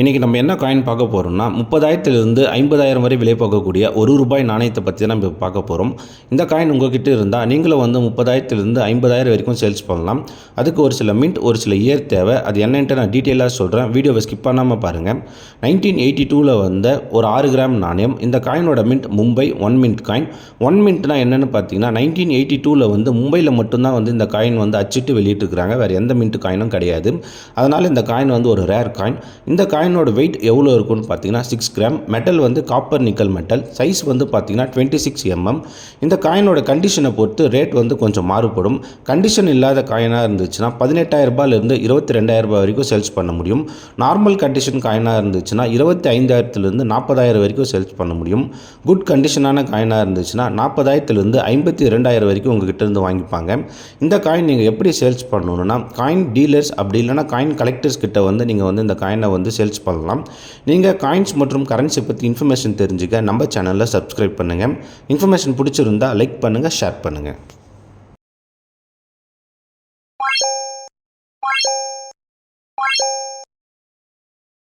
இன்றைக்கி நம்ம என்ன காயின் பார்க்க போகிறோம்னா முப்பதாயிரத்துலேருந்து ஐம்பதாயிரம் வரை விலை போகக்கூடிய ஒரு ரூபாய் நாணயத்தை பற்றி தான் நம்ம பார்க்க போகிறோம் இந்த காயின் உங்ககிட்ட இருந்தால் நீங்களும் வந்து முப்பதாயிரத்துலேருந்து ஐம்பதாயிரம் வரைக்கும் சேல்ஸ் பண்ணலாம். அதுக்கு ஒரு சில மின்ட் ஒரு சில இயர் தேவை. அது என்னன்ட்டு நான் டீட்டெயிலாக சொல்கிறேன் வீடியோவை ஸ்கிப் பண்ணாமல் பாருங்கள் நைன்டீன் எயிட்டி டூவில் வந்த ஒரு ஆறு கிராம் நாணயம். இந்த காயினோட mint Mumbai one mint coin one மின்ட்னா என்னென்னு பார்த்தீங்கன்னா நைன்டீன் எயிட்டி டூவில் வந்து மும்பையில் மட்டும்தான் வந்து இந்த காயின் வந்து அச்சிட்டு வெளியிட்டுருக்கிறாங்க. வேறு எந்த மின்ட் காயினும் கிடையாது. அதனால் இந்த காயின் வந்து ஒரு ரேர் காயின் இந்த காயின் காயினோட வெயிட் எவ்வளோ இருக்குன்னு பார்த்தீங்கன்னா சிக்ஸ் கிராம் மெட்டல் வந்து காப்பர் நிக்கல் மெட்டல் சைஸ் வந்து பார்த்தீங்கன்னா டுவெண்ட்டி சிக்ஸ் எம்எம் இந்த காயினோட கண்டிஷனை பொறுத்து ரேட் வந்து கொஞ்சம் மாறுபடும். கண்டிஷன் இல்லாத காயினாக இருந்துச்சுன்னா பதினெட்டாயிரம் ரூபாயிலிருந்து இருபத்தி ரெண்டாயிரம் ரூபாய் வரைக்கும் சேல்ஸ் பண்ண முடியும். நார்மல் கண்டிஷன் காயினாக இருந்துச்சுன்னா இருபத்தி ஐந்தாயிரத்துலேருந்து நாற்பதாயிரம் வரைக்கும் சேல்ஸ் பண்ண முடியும். குட் கண்டிஷனான காயினாக இருந்துச்சுன்னா நாற்பதாயிரத்துலேருந்து ஐம்பத்தி ரெண்டாயிரம் வரைக்கும் உங்ககிட்ட இருந்து வாங்கிப்பாங்க. இந்த காயின் நீங்கள் எப்படி சேல்ஸ் பண்ணணும்னா காயின் டீலர்ஸ் அப்படி இல்லைனா காயின் கலெக்டர்ஸ் கிட்ட வந்து நீங்கள் வந்து இந்த காயினை வந்து சேல்ஸ் பண்ணலாம். நீங்கள் காயின்ஸ் மற்றும் கரன்சி பற்றி இன்ஃபர்மேஷன் தெரிஞ்சுக்க நம்ம சேனலில் சப்ஸ்கிரைப் பண்ணுங்கள் இன்ஃபர்மேஷன் பிடிச்சிருந்தா லைக் பண்ணுங்கள் ஷேர் பண்ணுங்கள்